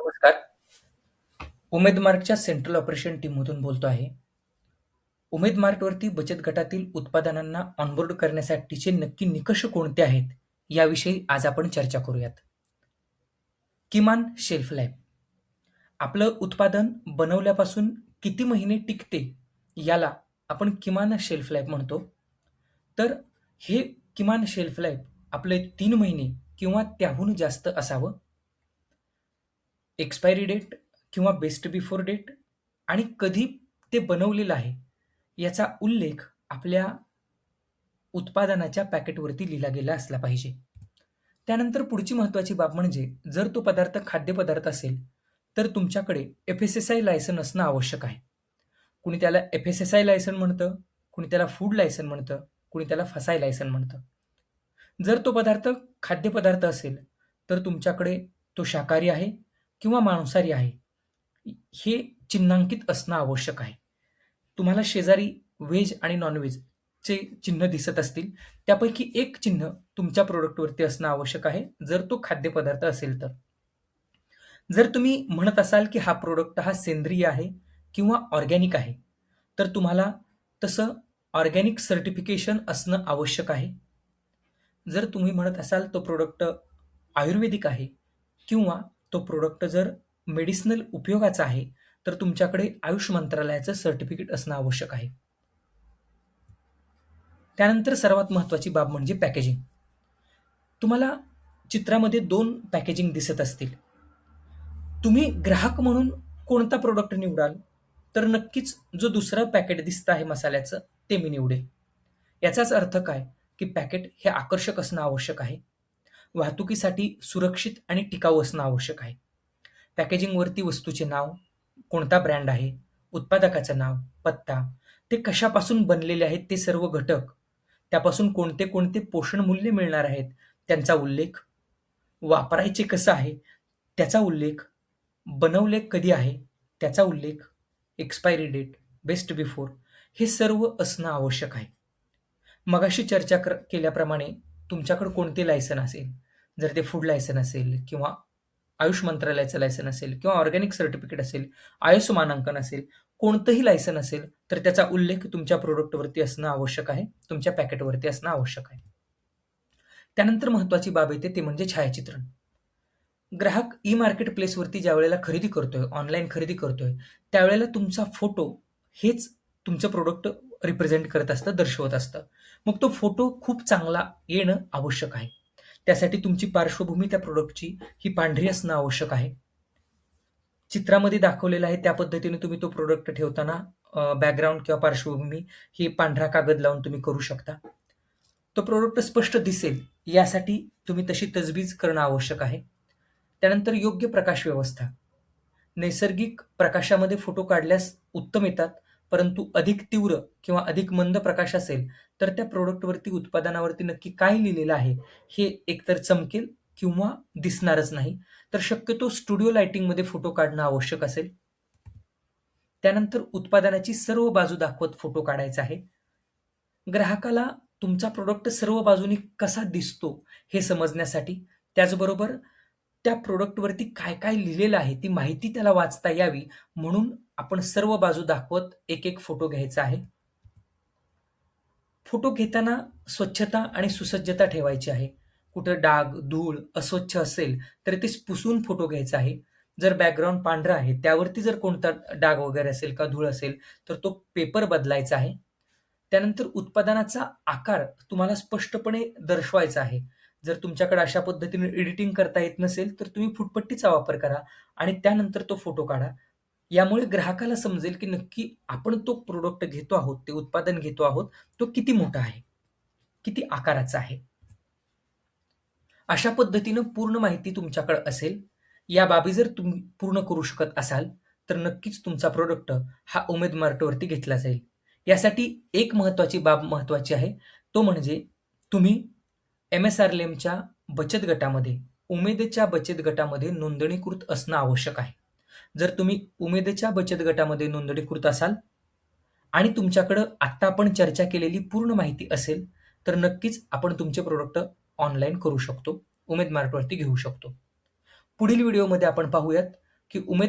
नमस्कार. उमेद मार्टच्या central operation टीममधून बोलतो आहे. उमेद मार्टवरती बचत गटातील उत्पादनांना ऑनबोर्ड करण्यासाठीचे नक्की निकष कोणते आहेत, याविषयी आज आपण चर्चा करूयात. किमान शेल्फ लाईफ. आपलं उत्पादन बनवल्यापासून किती महिने टिकते, याला आपण किमान शेल्फ लाईफ म्हणतो. तर हे किमान शेल्फ लाईफ आपले तीन महिने किंवा त्याहून जास्त असावं. एक्सपायरी डेट किंवा बेस्ट बिफोर डेट आणि कधी ते बनवलेलं आहे, याचा उल्लेख आपल्या उत्पादनाच्या पॅकेटवरती लिहिला गेला असला पाहिजे. त्यानंतर पुढची महत्त्वाची बाब म्हणजे जर तो पदार्थ खाद्यपदार्थ असेल, तर तुमच्याकडे एफ-एस-एस-आय लायसन असणं आवश्यक आहे. कुणी त्याला एफ-एस-एस-आय लायसन म्हणतं, कुणी त्याला फूड लायसन म्हणतं, कुणी त्याला फसाय लायसन म्हणतं. जर तो पदार्थ खाद्यपदार्थ असेल, तर तुमच्याकडे तो शाकाहारी आहे किंवा मांसाहारी आहे, हे चिन्हांकित असणं आवश्यक आहे. तुम्हाला शेजारी व्हेज आणि नॉनव्हेजचे चिन्ह दिसत असतील, त्यापैकी एक चिन्ह तुमच्या प्रोडक्टवरती असणं आवश्यक आहे, जर तो खाद्यपदार्थ असेल तर. जर तुम्ही म्हणत असाल, की हा प्रोडक्ट हा सेंद्रिय आहे किंवा ऑर्गॅनिक आहे, तर तुम्हाला तसं ऑर्गॅनिक सर्टिफिकेशन असणं आवश्यक आहे. जर तुम्ही म्हणत असाल तो प्रोडक्ट आयुर्वेदिक आहे किंवा तो प्रोडक्ट जर मेडिसिनल उपयोगाचा आहे, तर तुमच्याकडे आयुष मंत्रालयाचं सर्टिफिकेट असणं आवश्यक आहे. त्यानंतर सर्वात महत्त्वाची बाब म्हणजे पॅकेजिंग. तुम्हाला चित्रामध्ये दोन पॅकेजिंग दिसत असतील. तुम्ही ग्राहक म्हणून कोणता प्रोडक्ट निवडाल? तर नक्कीच जो दुसरं पॅकेट दिसतं आहे मसाल्याचं, ते मी निवडेल. याचाच अर्थ काय, की पॅकेट हे आकर्षक असणं आवश्यक आहे. वाहतुकीसाठी सुरक्षित आणि टिकाऊ असणं आवश्यक आहे. पॅकेजिंगवरती वस्तूचे नाव, कोणता ब्रँड आहे, उत्पादकाचं नाव, पत्ता, ते कशापासून बनलेले आहेत ते सर्व घटक, त्यापासून कोणते कोणते पोषण मूल्य मिळणार आहेत, त्यांचा उल्लेख, वापरायचे कसं आहे, त्याचा उल्लेख, बनवले कधी आहे, त्याचा उल्लेख, एक्सपायरी डेट, बेस्ट बिफोर हे सर्व असणं आवश्यक आहे. मगाशी चर्चा कर केल्याप्रमाणे तुमच्याकडे कोणते लायसन असेल, जर ते फूड लायसन असेल किंवा आयुष मंत्रालयाचं लायसन असेल किंवा ऑर्गॅनिक सर्टिफिकेट असेल, आयएसओ मानांकन असेल, कोणतंही लायसन असेल, तर त्याचा उल्लेख तुमच्या प्रोडक्टवरती असणं आवश्यक आहे, तुमच्या पॅकेटवरती असणं आवश्यक आहे. त्यानंतर महत्त्वाची बाब येते ते म्हणजे छायाचित्रण. ग्राहक ई-मार्केट प्लेसवरती ज्यावेळेला खरेदी करतोय, ऑनलाईन खरेदी करतोय, त्यावेळेला तुमचा फोटो हेच तुमचं प्रोडक्ट रिप्रेझेंट करत असतं, दर्शवत असतं. मग तो फोटो खूप चांगला येणं आवश्यक आहे. त्यासाठी तुमची पार्श्वभूमी त्या प्रोडक्टची ही पांढरी असणं आवश्यक आहे. चित्रामध्ये दाखवलेलं आहे त्या पद्धतीने तुम्ही तो प्रोडक्ट ठेवताना बॅकग्राऊंड किंवा पार्श्वभूमी ही पांढरा कागद लावून तुम्ही करू शकता. तो प्रोडक्ट स्पष्ट दिसेल यासाठी तुम्ही तशी तजवीज करणं आवश्यक आहे. त्यानंतर योग्य प्रकाश व्यवस्था. नैसर्गिक प्रकाशामध्ये फोटो काढल्यास उत्तम येतात, परंतु अधिक तीव्र किंवा अधिक मंद प्रकाश असेल, तर त्या प्रोडक्टवरती उत्पादनावरती नक्की काय लिहिलेलं आहे, हे एकतर चमकेल किंवा दिसणारच नाही. तर शक्यतो स्टुडिओ लाइटिंगमध्ये फोटो काढणं आवश्यक असेल. त्यानंतर उत्पादनाची सर्व बाजू दाखवत फोटो काढायचा आहे. ग्राहकाला तुमचा प्रोडक्ट सर्व बाजूनी कसा दिसतो हे समजण्यासाठी, त्याचबरोबर त्या प्रोडक्टवरती काय-काय लिहिलेलं आहे, ती माहिती त्याला वाचता यावी म्हणून आपण सर्व बाजू दाखवत एक-एक फोटो घ्यायचा आहे. फोटो घेताना स्वच्छता आणि सुसज्जता ठेवायची आहे. कुठं डाग, धूळ, अस्वच्छ असेल, तर ते पुसून फोटो घ्यायचा आहे. जर बॅकग्राऊंड पांढरा आहे, त्यावरती जर कोणता डाग वगैरे असेल का धूळ असेल, तर तो पेपर बदलायचा आहे. त्यानंतर उत्पादनाचा आकार तुम्हाला स्पष्टपणे दर्शवायचा आहे. जर तुमच्याकडे अशा पद्धतीने एडिटिंग करता येत नसेल, तर तुम्ही फुटपट्टीचा वापर करा आणि त्यानंतर तो फोटो काढा. यामुळे ग्राहकाला समजेल, की नक्की आपण तो प्रोडक्ट घेतो आहोत, ते उत्पादन घेतो आहोत, तो किती मोठा आहे, किती आकाराचा आहे. अशा पद्धतीनं पूर्ण माहिती तुमच्याकडे असेल, या बाबी जर तुम्ही पूर्ण करू शकत असाल, तर नक्कीच तुमचा प्रोडक्ट हा उमेद मार्टवरती घेतला जाईल. यासाठी एक महत्त्वाची बाब महत्त्वाची आहे, तो म्हणजे तुम्ही एम एस आर एमच्या बचत गटामध्ये, उमेदच्या बचत गटामध्ये नोंदणीकृत असणं आवश्यक आहे. जर तुम्ही उमेदच्या बचत गटामध्ये नोंदणीकृत असाल आणि तुमच्याकडं आत्ता आपण चर्चा केलेली पूर्ण माहिती असेल, तर नक्कीच आपण तुमचे प्रोडक्ट ऑनलाईन करू शकतो. उमेद मार्टवरती घेऊ शकतो. पुढील व्हिडिओमध्ये आपण पाहूयात की उमेद